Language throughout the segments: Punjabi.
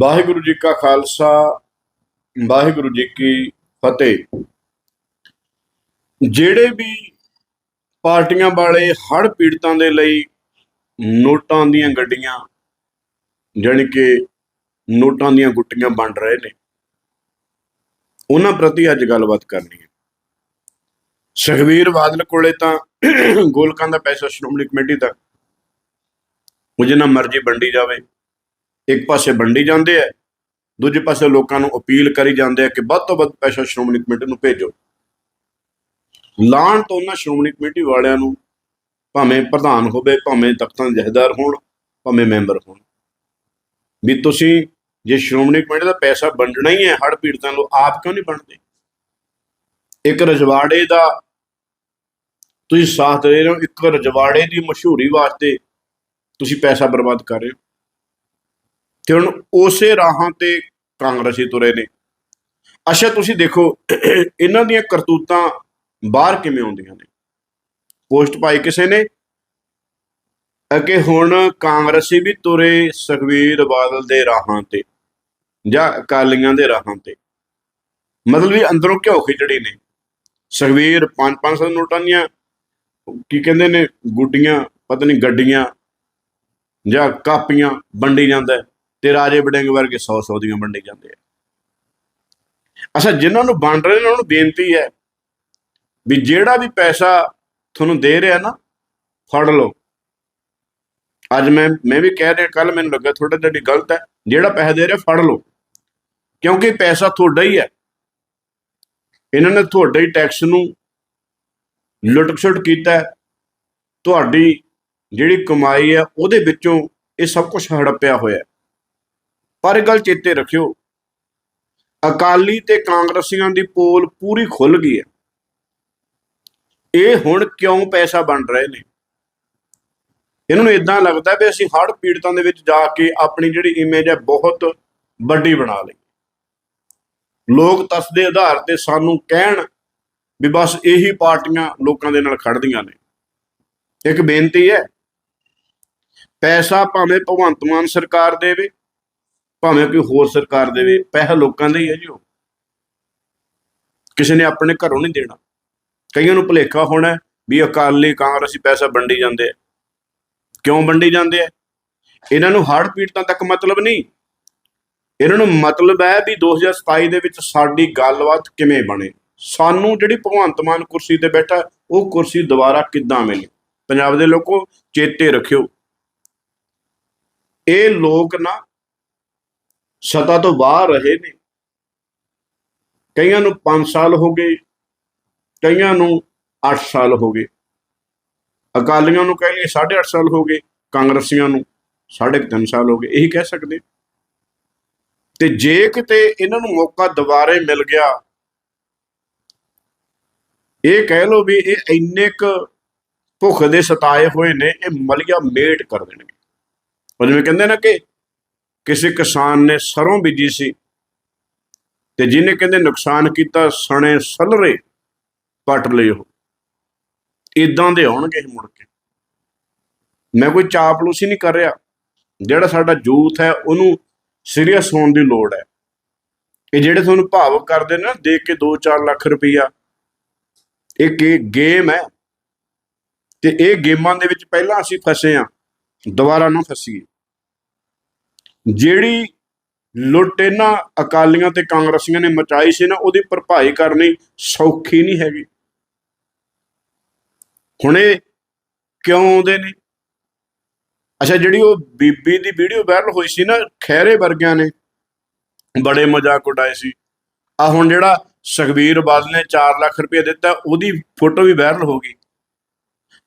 ਵਾਹਿਗੁਰੂ ਜੀ ਕਾ ਖਾਲਸਾ, ਵਾਹਿਗੁਰੂ ਜੀ ਕੀ ਫਤਿਹ। ਜਿਹੜੇ ਵੀ ਪਾਰਟੀਆਂ ਵਾਲੇ ਹੜ੍ਹ ਪੀੜਤਾਂ ਦੇ ਲਈ ਨੋਟਾਂ ਦੀਆਂ ਗੱਡੀਆਂ, ਜਾਣੀ ਕਿ ਨੋਟਾਂ ਦੀਆਂ ਗੁੱਟੀਆਂ ਵੰਡ ਰਹੇ ਨੇ, ਉਹਨਾਂ ਪ੍ਰਤੀ ਅੱਜ ਗੱਲਬਾਤ ਕਰਨੀ ਹੈ। ਸੁਖਬੀਰ ਬਾਦਲ ਕੋਲੇ ਤਾਂ ਗੋਲਕਾਂ ਦਾ ਪੈਸਾ ਸ਼੍ਰੋਮਣੀ ਕਮੇਟੀ ਦਾ, ਉਹ ਜਿੰਨਾ ਮਰਜ਼ੀ ਵੰਡੀ ਜਾਵੇ। ਇੱਕ ਪਾਸੇ ਵੰਡੀ ਜਾਂਦੇ ਆ, ਦੂਜੇ ਪਾਸੇ ਲੋਕਾਂ ਨੂੰ ਅਪੀਲ ਕਰੀ ਜਾਂਦੇ ਆ ਕਿ ਵੱਧ ਤੋਂ ਵੱਧ ਪੈਸਾ ਸ਼੍ਰੋਮਣੀ ਕਮੇਟੀ ਨੂੰ ਭੇਜੋ। ਲਾਣ ਤੋਂ ਉਹਨਾਂ ਸ਼੍ਰੋਮਣੀ ਕਮੇਟੀ ਵਾਲਿਆਂ ਨੂੰ ਭਾਵੇਂ ਪ੍ਰਧਾਨ ਹੋਵੇ, ਭਾਵੇਂ ਤਖਤਾਂ ਦੇ ਜਹੇਦਾਰ ਹੋਣ, ਭਾਵੇਂ ਮੈਂਬਰ ਹੋਣ। ਵੀ ਤੁਸੀਂ ਜੇ ਸ਼੍ਰੋਮਣੀ ਕਮੇਟੀ ਦਾ ਪੈਸਾ ਵੰਡਣਾ ਹੀ ਹੈ ਹੜ ਪੀੜਤਾਂ ਨੂੰ ਆਪ ਕਿਉਂ ਨਹੀਂ ਵੰਡਦੇ? ਇੱਕ ਰਜਵਾੜੇ ਦਾ ਤੁਸੀਂ ਸਾਥ ਦੇ ਰਹੇ ਹੋ, ਇੱਕ ਰਜਵਾੜੇ ਦੀ ਮਸ਼ਹੂਰੀ ਵਾਸਤੇ ਤੁਸੀਂ ਪੈਸਾ ਬਰਬਾਦ ਕਰ ਰਹੇ ਹੋ। ਤੇ ਹੁਣ ਉਸੇ ਰਾਹਾਂ ਤੇ ਕਾਂਗਰਸੀ ਤੁਰੇ ਨੇ। ਅੱਛਾ, ਤੁਸੀਂ ਦੇਖੋ, ਇਹਨਾਂ ਦੀਆਂ ਕਰਤੂਤਾਂ ਬਾਹਰ ਕਿਵੇਂ ਆਉਂਦੀਆਂ ਨੇ? ਪੋਸਟ ਪਾਈ ਕਿਸੇ ਨੇ? ਕਿ ਹੁਣ ਕਾਂਗਰਸੀ ਵੀ ਤੁਰੇ ਸੁਖਬੀਰ ਬਾਦਲ ਦੇ ਰਾਹਾਂ ਤੇ ਜਾਂ ਅਕਾਲੀਆਂ ਦੇ ਰਾਹਾਂ ਤੇ। ਮਤਲਬ ਵੀ ਅੰਦਰੋਂ ਘਿਓ ਖਿਚੜੀ ਨੇ। ਸੁਖਬੀਰ 5-500 ਨੋਟਾਂ ਦੀਆਂ, ਕੀ ਕਹਿੰਦੇ ਨੇ, ਗੁੱਡੀਆਂ, ਪਤਾ ਨਹੀਂ ਗੱਡੀਆਂ ਜਾਂ ਕਾਪੀਆਂ ਵੰਡੀ ਜਾਂਦਾ ਤੇ ਰਾਜੇ ਵੜਿੰਗ ਵਰਗੇ 100-100 ਦੀਆਂ ਵੰਡੇ ਜਾਂਦੇ ਆ ਅੱਛਾ, ਜਿਨ੍ਹਾਂ ਨੂੰ ਵੰਡ ਰਹੇ ਨੇ, ਉਹਨਾਂ ਨੂੰ ਬੇਨਤੀ ਹੈ ਵੀ ਜਿਹੜਾ ਵੀ ਪੈਸਾ ਤੁਹਾਨੂੰ ਦੇ ਰਿਹਾ ਨਾ, ਫੜ ਲਓ। ਅੱਜ ਮੈਂ ਮੈਂ ਵੀ ਕਹਿ ਰਿਹਾ ਕੱਲ ਮੈਨੂੰ ਲੱਗਾ ਥੋੜਾ ਜਿਹਾ ਗਲਤ ਹੈ। ਜਿਹੜਾ ਪੈਸਾ ਦੇ ਰਿਹਾ, ਫੜ ਲਓ। ਕਿਉਂਕਿ ਪੈਸਾ ਤੁਹਾਡਾ ਹੀ ਹੈ। ਇਹਨਾਂ ਨੇ ਤੁਹਾਡੇ ਹੀ ਟੈਕਸ ਨੂੰ ਲੁੱਟ-ਖਸੁੱਟ ਕੀਤਾ ਤੁਹਾਡੀ ਜਿਹੜੀ ਕਮਾਈ ਹੈ, ਉਹਦੇ ਵਿੱਚੋਂ ਇਹ ਸਭ ਕੁਝ ਹੜੱਪਿਆ ਹੋਇਆ ਪਰ ਇਹ ਗੱਲ ਚੇਤੇ ਰੱਖਿਓ, ਅਕਾਲੀ ਤੇ ਕਾਂਗਰਸੀਆਂ ਦੀ ਪੋਲ ਪੂਰੀ ਖੁੱਲ ਗਈ ਹੈ। ਇਹ ਹੁਣ ਕਿਉਂ ਪੈਸਾ ਬਣ ਰਹੇ ਨੇ? ਇਹਨਾਂ ਨੂੰ ਇਦਾਂ ਲੱਗਦਾ ਵੀ ਅਸੀਂ ਹੜ੍ਹ ਪੀੜਤਾਂ ਦੇ ਵਿੱਚ ਜਾ ਕੇ ਆਪਣੀ ਜਿਹੜੀ ਇਮੇਜ ਹੈ ਬਹੁਤ ਵੱਡੀ ਬਣਾ ਲਈ। ਲੋਕ ਤਸ ਦੇ ਆਧਾਰ ਤੇ ਸਾਨੂੰ ਕਹਿਣ ਵੀ ਬਸ ਇਹੀ ਪਾਰਟੀਆਂ ਲੋਕਾਂ ਦੇ ਨਾਲ ਖੜਦੀਆਂ ਨੇ। ਇੱਕ ਬੇਨਤੀ ਹੈ, ਪੈਸਾ ਭਾਵੇਂ ਭਗਵੰਤ ਮਾਨ ਸਰਕਾਰ ਦੇਵੇ ਭਾਵੇਂ ਕੋਈ ਹੋਰ ਸਰਕਾਰ ਦੇਵੇ ਪੈਸਾ ਲੋਕਾਂ ਦਾ ਹੀ ਹੈ ਜੀ ਉਹ। ਕਿਸੇ ਨੇ ਆਪਣੇ ਘਰੋਂ ਨਹੀਂ ਦੇਣਾ। ਕਈਆਂ ਨੂੰ ਭੁਲੇਖਾ ਹੋਣਾ ਵੀ ਅਕਾਲੀ ਕਾਂਗਰਸੀ ਪੈਸਾ ਵੰਡੀ ਜਾਂਦੇ ਆ। ਕਿਉਂ ਵੰਡੀ ਜਾਂਦੇ ਆ? ਇਹਨਾਂ ਨੂੰ ਹੜ੍ਹ ਪੀੜਤਾਂ ਤੱਕ ਮਤਲਬ ਨਹੀਂ। ਇਹਨਾਂ ਨੂੰ ਮਤਲਬ ਹੈ ਵੀ 2027 ਦੇ ਵਿੱਚ ਸਾਡੀ ਗੱਲਬਾਤ ਕਿਵੇਂ ਬਣੇ। ਸਾਨੂੰ ਜਿਹੜੀ ਭਗਵੰਤ ਮਾਨ ਕੁਰਸੀ ਤੇ ਬੈਠਾ, ਉਹ ਕੁਰਸੀ ਦੁਬਾਰਾ ਕਿੱਦਾਂ ਮਿਲੇ? ਪੰਜਾਬ ਦੇ ਲੋਕੋ, ਚੇਤੇ ਰੱਖਿਓ। ਇਹ ਲੋਕ ਨਾ ਸਤਾ ਤੋਂ ਬਾਹਰ ਰਹੇ ਨੇ। ਕਈਆਂ ਨੂੰ 5 ਸਾਲ ਹੋ ਗਏ, ਕਈਆਂ ਨੂੰ 8 ਸਾਲ ਹੋ ਗਏ। ਅਕਾਲੀਆਂ ਨੂੰ ਕਹਿ ਲਈਏ 8.5 ਸਾਲ ਹੋ ਗਏ, ਕਾਂਗਰਸੀਆਂ ਨੂੰ 3.5 ਸਾਲ ਹੋ ਗਏ, ਇਹੀ ਕਹਿ ਸਕਦੇ ਤੇ ਜੇ ਕਿਤੇ ਇਹਨਾਂ ਨੂੰ ਮੌਕਾ ਦੁਬਾਰੇ ਮਿਲ ਗਿਆ, ਇਹ ਕਹਿ ਲੋ ਵੀ ਇਹ ਇੰਨੇ ਕ ਭੁੱਖ ਦੇ ਸਤਾਏ ਹੋਏ ਨੇ, ਇਹ ਮਲਿਆ ਮੇਟ ਕਰ ਦੇਣਗੇ। ਉਹ ਜਿਵੇਂ ਕਹਿੰਦੇ ਨਾ ਕਿ ਕਿਸੇ ਕਿਸਾਨ ਨੇ ਸਰੋਂ ਬੀਜੀ ਸੀ ਤੇ ਜਿਹਨੇ ਕਹਿੰਦੇ ਨੁਕਸਾਨ ਕੀਤਾ, ਸਣੇ ਸਲਰੇ ਪਟ ਲਏ ਉਹ। ਇਦਾਂ ਦੇ ਆਉਣਗੇ ਇਹ ਮੁੜ ਕੇ। ਮੈਂ ਕੋਈ ਚਾਪਲੂਸੀ ਨਹੀਂ ਕਰ ਰਿਹਾ। ਜਿਹੜਾ ਸਾਡਾ ਯੂਥ ਹੈ, ਉਹਨੂੰ ਸੀਰੀਅਸ ਹੋਣ ਦੀ ਲੋੜ ਹੈ। ਇਹ ਜਿਹੜੇ ਤੁਹਾਨੂੰ ਭਾਵਕ ਕਰਦੇ ਨੇ ਨਾ, ਦੇਖ ਕੇ 2-4 ਲੱਖ ਰੁਪਈਆ। ਇਹ ਗੇ ਗੇਮ ਹੈ। ਤੇ ਇਹ ਗੇਮਾਂ ਦੇ ਵਿੱਚ ਪਹਿਲਾਂ ਅਸੀਂ ਫਸੇ ਆ ਦੁਬਾਰਾ ਨਾ ਫਸੀਏ। ਜਿਹੜੀ ਲੁੱਟ ਇਹਨਾਂ ਅਕਾਲੀਆਂ ਤੇ ਕਾਂਗਰਸੀਆਂ ਨੇ ਮਚਾਈ ਸੀ ਨਾ, ਉਹਦੀ ਭਰਪਾਈ ਕਰਨੀ ਸੌਖੀ ਨਹੀਂ ਹੈਗੀ। ਹੁਣ ਇਹ ਕਿਉਂ ਆਉਂਦੇ ਨੇ? ਅੱਛਾ, ਜਿਹੜੀ ਉਹ ਬੀਬੀ ਦੀ ਵੀਡੀਓ ਵਾਇਰਲ ਹੋਈ ਸੀ ਨਾ ਖੈਰੇ ਵਰਗਿਆਂ ਨੇ, ਬੜੇ ਮਜ਼ਾਕ ਉਡਾਏ ਸੀ। ਆ ਹੁਣ ਜਿਹੜਾ ਸੁਖਬੀਰ ਬਾਦਲ ਨੇ 4 ਲੱਖ ਰੁਪਏ ਦਿੱਤਾ, ਉਹਦੀ ਫੋਟੋ ਵੀ ਵਾਇਰਲ ਹੋ ਗਈ।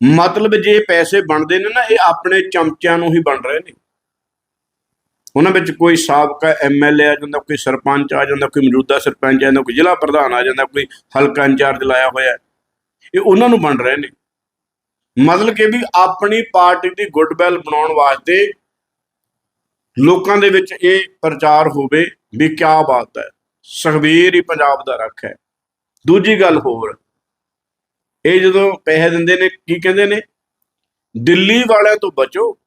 ਮਤਲਬ ਜੇ ਪੈਸੇ ਬਣਦੇ ਨੇ ਨਾ, ਇਹ ਆਪਣੇ ਚਮਚਿਆਂ ਨੂੰ ਹੀ ਬਣ ਰਹੇ ਨੇ। ਉਹਨਾਂ ਵਿੱਚ ਕੋਈ ਸਾਬਕਾ ਐਮਐਲਏ ਆ ਜਾਂਦਾ, ਕੋਈ ਸਰਪੰਚ ਆ ਜਾਂਦਾ, ਕੋਈ ਮੌਜੂਦਾ ਸਰਪੰਚ ਆ ਜਾਂਦਾ, ਕੋਈ ਜ਼ਿਲ੍ਹਾ ਪ੍ਰਧਾਨ ਆ ਜਾਂਦਾ, ਕੋਈ ਹਲਕਾ ਇੰਚਾਰਜ ਲਾਇਆ ਹੋਇਆ। ਇਹ ਉਹਨਾਂ ਨੂੰ ਬਣ ਰਹੇ ਨੇ। ਮਤਲਬ ਕਿ ਵੀ ਆਪਣੀ ਪਾਰਟੀ ਦੀ ਗੁੱਡਵੈਲ ਬਣਾਉਣ ਵਾਸਤੇ ਲੋਕਾਂ ਦੇ ਵਿੱਚ ਇਹ ਪ੍ਰਚਾਰ ਹੋਵੇ ਵੀ ਕੀ ਬਾਤ ਹੈ। ਸੁਖਬੀਰ ਹੀ ਪੰਜਾਬ ਦਾ ਰੱਖ ਹੈ। ਦੂਜੀ ਗੱਲ ਹੋਰ, ਇਹ ਜਦੋਂ ਪੈਸੇ ਦਿੰਦੇ ਨੇ, ਕੀ ਕਹਿੰਦੇ ਨੇ? ਦਿੱਲੀ ਵਾਲਿਆਂ ਤੋਂ ਬਚੋ।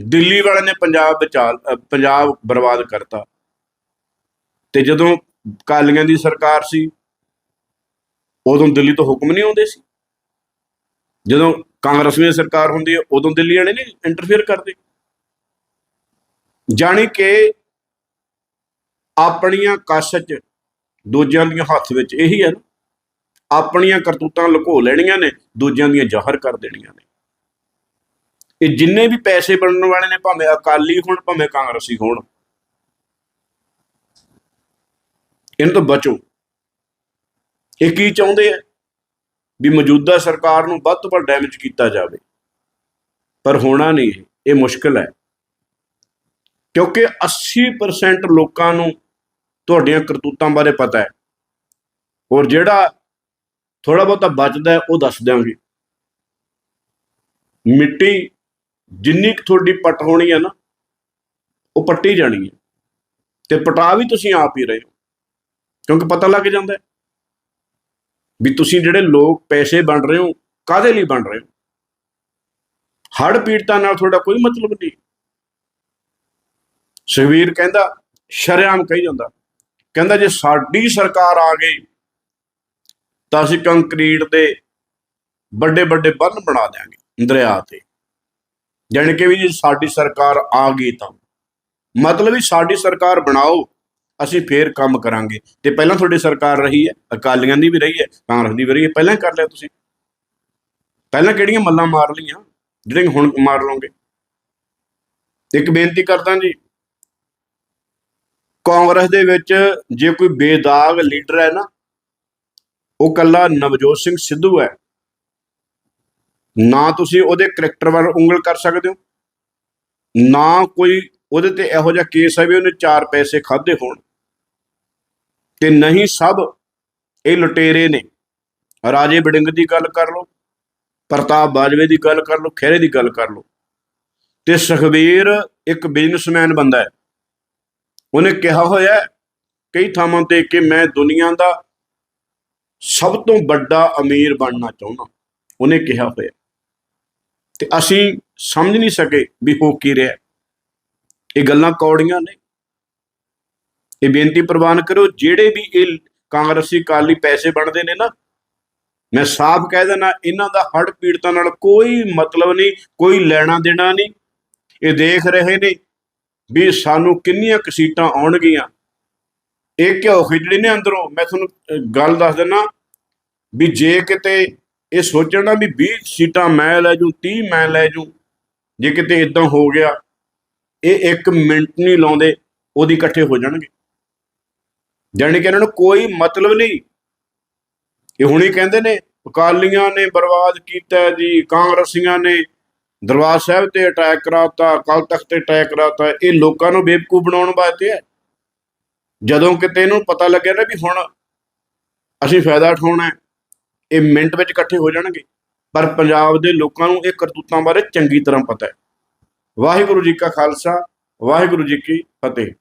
ਦਿੱਲੀ ਵਾਲਿਆਂ ਨੇ ਪੰਜਾਬ ਬਚਾ ਪੰਜਾਬ ਬਰਬਾਦ ਕਰਤਾ। ਤੇ ਜਦੋਂ ਕਾਲੀਆਂ ਦੀ ਸਰਕਾਰ ਸੀ, ਉਦੋਂ ਦਿੱਲੀ ਤੋਂ ਹੁਕਮ ਨਹੀਂ ਆਉਂਦੇ ਸੀ। ਜਦੋਂ ਕਾਂਗਰਸ ਦੀ ਸਰਕਾਰ ਹੁੰਦੀ ਹੈ, ਉਦੋਂ ਦਿੱਲੀ ਵਾਲੇ ਨਹੀਂ ਇੰਟਰਫੇਅਰ ਕਰਦੇ। ਜਾਣੀ ਕਿ ਆਪਣੀਆਂ ਕੱਛ 'ਚ ਦੂਜਿਆਂ ਦੀਆਂ ਹੱਥ ਵਿੱਚ ਇਹੀ ਹੈ ਨਾ। ਆਪਣੀਆਂ ਕਰਤੂਤਾਂ ਲੁਕੋ ਲੈਣੀਆਂ ਨੇ, ਦੂਜਿਆਂ ਦੀਆਂ ਜ਼ਾਹਰ ਕਰ ਦੇਣੀਆਂ ਨੇ। ਇਹ ਜਿੰਨੇ ਵੀ ਪੈਸੇ ਬਣਨ ਵਾਲੇ ਨੇ ਭਾਵੇਂ ਅਕਾਲੀ ਹੋਣ ਭਾਵੇਂ ਕਾਂਗਰਸੀ ਹੋਣ। ਇਹਨਾਂ ਤੋਂ ਬਚੋ। ਇਹ ਕੀ ਚਾਹੁੰਦੇ ਆ? ਵੀ ਮੌਜੂਦਾ ਸਰਕਾਰ ਨੂੰ ਵੱਧ ਤੋਂ ਵੱਧ ਡੈਮੇਜ ਕੀਤਾ ਜਾਵੇ। ਪਰ ਹੋਣਾ ਨਹੀਂ ਇਹ, ਇਹ ਮੁਸ਼ਕਲ ਹੈ। ਕਿਉਂਕਿ 80% ਲੋਕਾਂ ਨੂੰ ਤੁਹਾਡੀਆਂ ਕਰਤੂਤਾਂ ਬਾਰੇ ਪਤਾ ਹੈ। ਔਰ ਜਿਹੜਾ ਥੋੜਾ ਬਹੁਤਾ ਬਚਦਾ ਉਹ ਦੱਸ ਦਿਆਂਗੇ। ਮਿੱਟੀ ਜਿੰਨੀ ਕੁ ਤੁਹਾਡੀ ਪਟ ਹੋਣੀ ਹੈ ਨਾ, ਉਹ ਪੱਟੀ ਜਾਣੀ ਹੈ। ਤੇ ਪਟਾ ਵੀ ਤੁਸੀਂ ਆਪ ਹੀ ਰਹੇ ਹੋ। ਕਿਉਂਕਿ ਪਤਾ ਲੱਗ ਜਾਂਦਾ ਵੀ ਤੁਸੀਂ ਜਿਹੜੇ ਲੋਕ ਪੈਸੇ ਬਣ ਰਹੇ ਹੋ ਕਾਦੇ ਲਈ ਬਣ ਰਹੇ ਹੋ? ਹੜ ਪੀੜਤਾਂ ਨਾਲ ਤੁਹਾਡਾ ਕੋਈ ਮਤਲਬ ਨਹੀਂ। ਸੁਖਵੀਰ ਕਹਿੰਦਾ, ਸ਼ਰਿਆਮ ਕਹੀ ਜਾਂਦਾ, ਕਹਿੰਦਾ ਜੇ ਸਾਡੀ ਸਰਕਾਰ ਆ ਗਈ, ਤਾਂ ਅਸੀਂ ਕੰਕਰੀਟ ਦੇ ਵੱਡੇ ਵੱਡੇ ਬੰਨ ਬਣਾ ਦਿਆਂਗੇ, ਦਰਿਆ ਤੇ। ਜਾਣੀ ਕਿ ਵੀ ਜੇ ਸਾਡੀ ਸਰਕਾਰ ਆ ਗਈ ਤਾਂ। ਮਤਲਬ ਵੀ ਸਾਡੀ ਸਰਕਾਰ ਬਣਾਓ, ਅਸੀਂ ਫੇਰ ਕੰਮ ਕਰਾਂਗੇ। ਤੇ ਪਹਿਲਾਂ ਤੁਹਾਡੀ ਸਰਕਾਰ ਰਹੀ ਹੈ, ਅਕਾਲੀਆਂ ਦੀ ਵੀ ਰਹੀ ਹੈ, ਕਾਂਗਰਸ ਦੀ ਵੀ ਰਹੀ ਹੈ, ਪਹਿਲਾਂ ਕਰ ਲਿਆ ਤੁਸੀਂ। ਪਹਿਲਾਂ ਕਿਹੜੀਆਂ ਮੱਲਾਂ ਮਾਰ ਲਈਆਂ, ਜਿਹੜੀਆਂ ਹੁਣ ਮਾਰ ਲਓਗੇ? ਇੱਕ ਬੇਨਤੀ ਕਰਦਾ ਜੀ, ਕਾਂਗਰਸ ਦੇ ਵਿੱਚ ਜੇ ਕੋਈ ਬੇਦਾਗ ਲੀਡਰ ਹੈ ਨਾ, ਉਹ ਕੱਲਾ ਨਵਜੋਤ ਸਿੰਘ ਸਿੱਧੂ ਹੈ। ਨਾ ਤੁਸੀਂ ਉਹਦੇ ਕਰੈਕਟਰ ਵੱਲ ਉਂਗਲ ਕਰ ਸਕਦੇ ਹੋ। ਨਾ ਕੋਈ ਉਹਦੇ ਤੇ ਇਹੋ ਜਿਹਾ ਕੇਸ ਹੈ ਵੀ ਉਹਨੇ ਚਾਰ ਪੈਸੇ ਖਾਦੇ ਹੋਣ। ਤੇ ਨਹੀਂ ਸਭ ਇਹ ਲੁਟੇਰੇ ਨੇ। ਰਾਜੇ ਬੜਿੰਗ ਦੀ ਗੱਲ ਕਰ ਲਓ, ਪ੍ਰਤਾਪ ਬਾਜਵੇ ਦੀ ਗੱਲ ਕਰ ਲਓ, ਖਹਿਰੇ ਦੀ ਗੱਲ ਕਰ ਲਓ। ਤੇ ਸੁਖਬੀਰ ਇੱਕ ਬਿਜ਼ਨਸਮੈਨ ਬੰਦਾ ਹੈ। ਉਹਨੇ ਕਿਹਾ ਹੋਇਆ ਕਈ ਥਾਵਾਂ ਤੇ ਕਿ ਮੈਂ ਦੁਨੀਆ ਦਾ ਸਭ ਤੋਂ ਵੱਡਾ ਅਮੀਰ ਬਣਨਾ ਚਾਹੁੰਦਾ। ਉਹਨੇ ਕਿਹਾ ਹੋਇਆ ਤੇ ਅਸੀਂ ਸਮਝ ਨਹੀਂ ਸਕੇ ਵੀ ਹੋ ਕੀ ਰਿਹਾ। ਇਹ ਗੱਲਾਂ ਕੌੜੀਆਂ ਨੇ। ਇਹ ਬੇਨਤੀ ਪ੍ਰਵਾਨ ਕਰੋ ਜਿਹੜੇ ਵੀ ਇਹ ਕਾਂਗਰਸੀ ਕਾਲੀ ਪੈਸੇ ਬਣਦੇ ਨੇ ਨਾ, ਮੈਂ ਸਾਫ਼ ਕਹਿ ਦੇਣਾ ਇਹਨਾਂ ਦਾ ਹੜ ਪੀੜਤਾਂ ਨਾਲ ਕੋਈ ਮਤਲਬ ਨਹੀਂ, ਕੋਈ ਲੈਣਾ ਦੇਣਾ ਨਹੀਂ। ਇਹ ਦੇਖ ਰਹੇ ਨੇ ਵੀ ਸਾਨੂੰ ਕਿੰਨੀਆਂ ਕੁ ਸੀਟਾਂ ਆਉਣਗੀਆਂ। ਇਹ ਘਿਓ ਖਿਜੜੀ ਨੇ ਅੰਦਰੋਂ। ਮੈਂ ਤੁਹਾਨੂੰ ਗੱਲ ਦੱਸ ਦਿੰਦਾ ਵੀ ਜੇ ਕਿਤੇ ਇਹ ਸੋਚਣਾ ਵੀ 20 ਸੀਟਾਂ ਮੈਂ ਲੈ ਜੂ 30 ਮੈਂ ਲੈ ਜੂ, ਜੇ ਕਿਤੇ ਇਦਾਂ ਹੋ ਗਿਆ, ਇਹ ਇੱਕ ਮਿੰਟ ਨਹੀਂ ਲਾਉਂਦੇ, ਉਹਦੀ ਇਕੱਠੇ ਹੋ ਜਾਣਗੇ। ਜਾਣੀ ਕਿ ਇਹਨਾਂ ਨੂੰ ਕੋਈ ਮਤਲਬ ਨਹੀਂ। ਇਹ ਹੁਣੀ ਕਹਿੰਦੇ ਨੇ, ਅਕਾਲੀਆਂ ਨੇ ਬਰਬਾਦ ਕੀਤਾ ਜੀ, ਕਾਂਗਰਸੀਆਂ ਨੇ ਦਰਬਾਰ ਸਾਹਿਬ ਤੇ ਅਟੈਕ ਕਰਾਤਾ ਕੱਲ ਤਖਤ ਤੇ ਅਟੈਕ ਕਰਾਤਾ, ਇਹ ਲੋਕਾਂ ਨੂੰ ਬੇਵਕੂਫ ਬਣਾਉਣ ਵਾਸਤੇ ਹੈ। ਜਦੋਂ ਕਿਤੇ ਇਹਨੂੰ ਪਤਾ ਲੱਗਿਆ ਨਾ ਵੀ ਹੁਣ ਅਸੀਂ ਫਾਇਦਾ ਉਠਾਉਣਾ ਹੈ ਇਹ ਮਿੰਟ ਵਿੱਚ ਇਕੱਠੇ ਹੋ ਜਾਣਗੇ। ਪਰ ਪੰਜਾਬ ਦੇ ਲੋਕਾਂ ਨੂੰ ਇਹ ਕਰਤੂਤਾਂ ਬਾਰੇ ਚੰਗੀ ਤਰ੍ਹਾਂ ਪਤਾ ਹੈ। ਵਾਹਿਗੁਰੂ ਜੀ ਕਾ ਖਾਲਸਾ, ਵਾਹਿਗੁਰੂ ਜੀ ਕੀ ਫਤਿਹ।